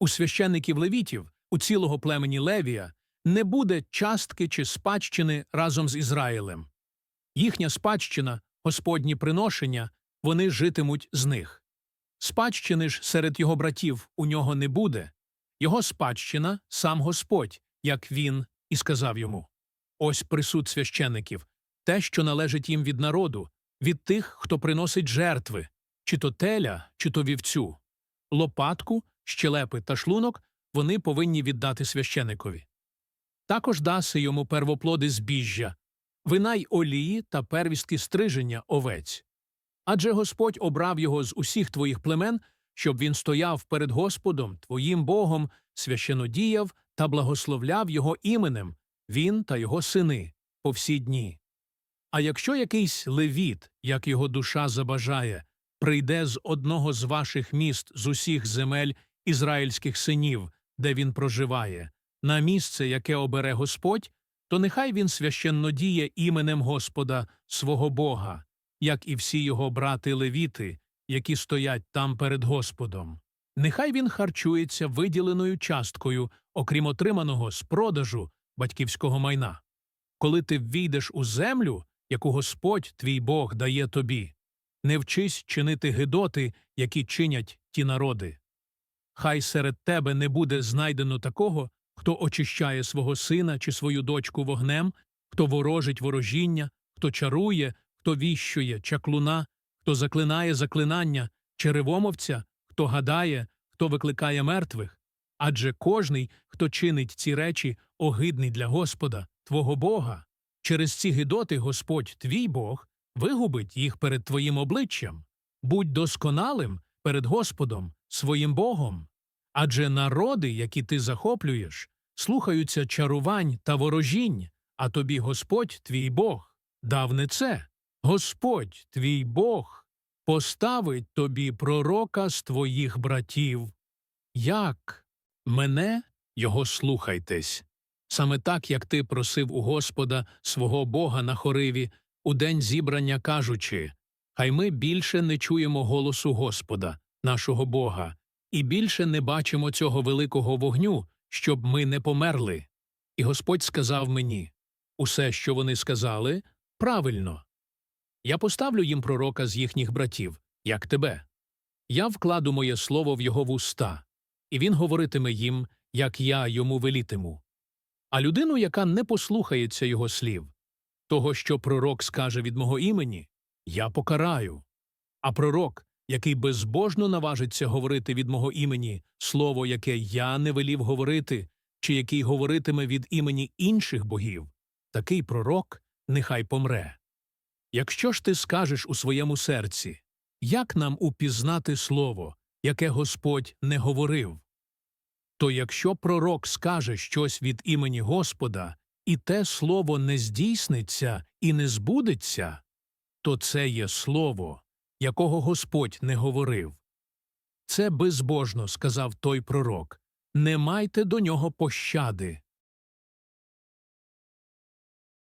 У священників левітів, у цілого племені Левія, не буде частки чи спадщини разом з Ізраїлем. Їхня спадщина, Господні приношення, вони житимуть з них. Спадщини ж серед його братів у нього не буде. Його спадщина сам Господь, як він і сказав йому. Ось присуд священиків, те, що належить їм від народу, від тих, хто приносить жертви, чи то теля, чи то вівцю. Лопатку, щелепи та шлунок вони повинні віддати священикові. Також даси йому первоплоди збіжжя, вина й олії та первістки стриження овець. Адже Господь обрав його з усіх твоїх племен, щоб він стояв перед Господом, твоїм Богом, священодіяв та благословляв його іменем, він та його сини, по всі дні. А якщо якийсь левіт, як його душа забажає, прийде з одного з ваших міст з усіх земель ізраїльських синів, де він проживає, на місце, яке обере Господь, то нехай він священно діє іменем Господа, свого Бога, як і всі його брати левіти, які стоять там перед Господом. Нехай він харчується виділеною часткою, окрім отриманого з продажу батьківського майна. Коли ти ввійдеш у землю, яку Господь твій Бог дає тобі, не вчись чинити гидоти, які чинять ті народи. Хай серед тебе не буде знайдено такого, хто очищає свого сина чи свою дочку вогнем, хто ворожить ворожіння, хто чарує, хто віщує чаклуна, хто заклинає заклинання, черевомовця, хто гадає, хто викликає мертвих. Адже кожний, хто чинить ці речі, огидний для Господа, твого Бога. Через ці гидоти Господь, твій Бог, вигубить їх перед твоїм обличчям. Будь досконалим перед Господом, своїм Богом. Адже народи, які ти захоплюєш, слухаються чарувань та ворожінь, а тобі Господь, твій Бог, дав не це. Господь, твій Бог, поставить тобі пророка з твоїх братів. Як? Мене його слухайтесь. Саме так, як ти просив у Господа свого Бога на хориві, у день зібрання кажучи, хай ми більше не чуємо голосу Господа, нашого Бога, і більше не бачимо цього великого вогню, щоб ми не померли. І Господь сказав мені усе, що вони сказали, правильно. Я поставлю їм пророка з їхніх братів, як тебе. Я вкладу моє слово в його вуста, і він говоритиме їм, як я йому велітиму. А людину, яка не послухається його слів, того, що пророк скаже від мого імені, я покараю. А пророк, який безбожно наважиться говорити від мого імені слово, яке я не велів говорити, чи який говоритиме від імені інших богів, такий пророк нехай помре. Якщо ж ти скажеш у своєму серці, як нам упізнати слово, яке Господь не говорив? То якщо пророк скаже щось від імені Господа, і те слово не здійсниться і не збудеться, то це є слово, якого Господь не говорив. Це безбожно, сказав той пророк, не майте до нього пощади.